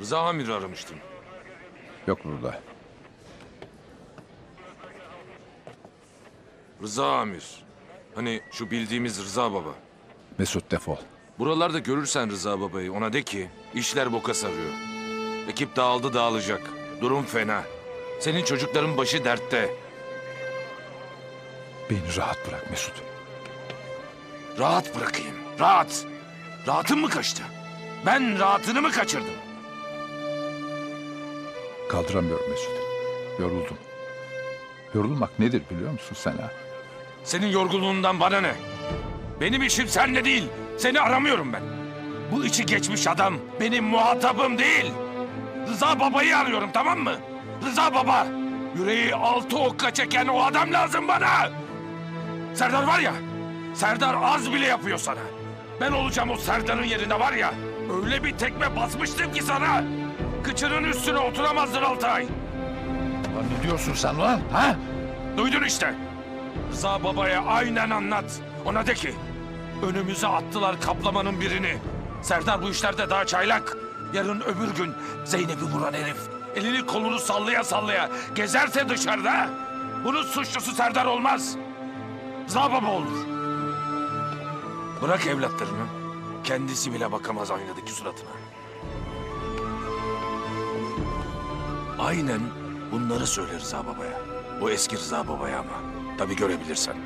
Rıza Amir'i aramıştım. Yok burada. Rıza Amir. Hani şu bildiğimiz Rıza Baba. Mesut defol. Buralarda görürsen Rıza Baba'yı ona de ki işler boka sarıyor. Ekip dağıldı dağılacak. Durum fena. Senin çocukların başı dertte. Beni rahat bırak Mesut. Rahat bırakayım. Rahat. Rahatın mı kaçtı? Ben rahatını mı kaçırdım? Kaldıramıyorum Mesut. Yoruldum. Yorulmak nedir biliyor musun sen ha? Senin yorgunluğundan bana ne? Benim işim seninle değil. Seni aramıyorum ben. Bu içi geçmiş adam benim muhatabım değil. Rıza babayı arıyorum tamam mı? Rıza baba. Yüreği altı okka çeken o adam lazım bana. Serdar var ya. Serdar az bile yapıyor sana. Ben olacağım o Serdar'ın yerinde var ya. Öyle bir tekme basmıştım ki sana. Kıçının üstüne oturamazdın Altay. Lan ne diyorsun sen lan ha? Duydun işte. Rıza babaya aynen anlat. Ona de ki önümüze attılar kaplamanın birini. Serdar bu işlerde daha çaylak. Yarın öbür gün Zeynep'i vuran herif elini kolunu sallaya sallaya gezerse dışarıda bunun suçlusu Serdar olmaz. Rıza baba olur. Bırak evlatlarını. Kendisi bile bakamaz aynadaki suratına. Aynen bunları söyle Rıza babaya. O eski Rıza babaya ama. Tabii görebilirsen.